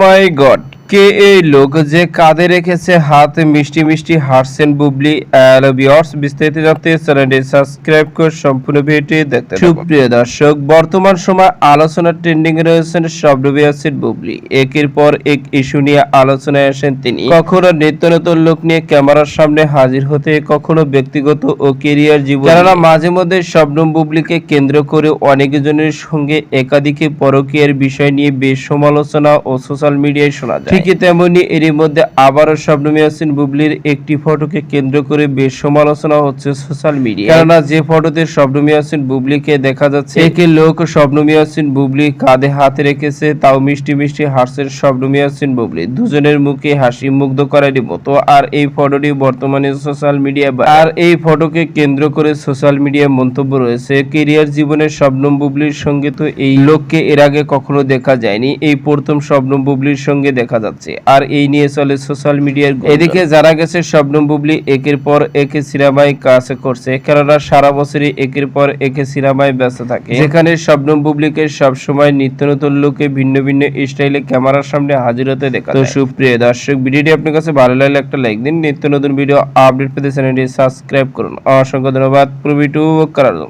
মাই god কে এই লোক যে কাঁধে রেখেছে হাত মিষ্টি মিষ্টি হাসছেন বুবলি হ্যালো ভিউয়ার্স বিস্তারিত জানতে চ্যানেলটি সাবস্ক্রাইব করে সম্পূর্ণ ভিডিওটি দেখতে সুপ্রিয় দর্শক বর্তমান সময় আলোচনা ট্রেন্ডিং এ রয়েছেন শব্দবী আছেন বুবলি। একের পর এক ইস্যু নিয়ে আলোচনায় আসেন তিনি। কখনো নিত্য নতুন লোক নিয়ে ক্যামেরার সামনে হাজির হতে কখনো ব্যক্তিগত ও কেরিয়ার জীবন কেননা মাঝে মধ্যে শবনম বুবলিকে কেন্দ্র করে অনেকজনের সঙ্গে একাধিকে পরকীয়ার বিষয় নিয়ে বেশ সমালোচনা ও সোশ্যাল মিডিয়ায় শোনা যায়। ঠিকই তেমনি এরই মধ্যে আবারও শবনম ইয়াসিন বুবলির একটি ফটোকে কেন্দ্র করে বেশ সমালোচনা হচ্ছে সোশ্যাল মিডিয়া কেননা যে ফটোতে শবনম ইয়াসিন বুবলিকে দেখা যাচ্ছে, একে লোক শবনম ইয়াসিন বুবলি কাঁধে হাত রেখেছে, তাও মিষ্টি মিষ্টি হাসছেন শবনম ইয়াসিন বুবলি। দুজনের মুখে হাসি মুগ্ধ করারই মতো। আর এই ফটোটি বর্তমানে সোশ্যাল মিডিয়া আর এই ফটোকে কেন্দ্র করে সোশ্যাল মিডিয়ায় মন্তব্য রয়েছে, কেরিয়ার জীবনের শবনম বুবলির সঙ্গে তো এই লোককে এর আগে কখনো দেখা যায়নি। এই প্রথম শবনম বুবলির সঙ্গে দেখা যাচ্ছে। আর এই নিয়ে চলে সোশ্যাল মিডিয়ার এদিকে যারা গেছে শবনম বুবলি একের পর একে সিনেমায় কাজ করছে কেননা সারা বছরই একের পর একে সিনেমায় ব্যস্ত থাকে। যেখানে শবনম বুবলিকে সবসময় নিত্য নতুন লোকে ভিন্ন ভিন্ন স্টাইলে ক্যামেরার সামনে হাজির হতে দেখা তো সুপ্রিয় দর্শক ভিডিওটি আপনার কাছে ভালো লাগলে একটা লাইক দিন। নিত্য নতুন ভিডিও আপডেট পেতে চ্যানেলটি সাবস্ক্রাইব করুন। অসংখ্য ধন্যবাদ। পুরো ভিডিও করার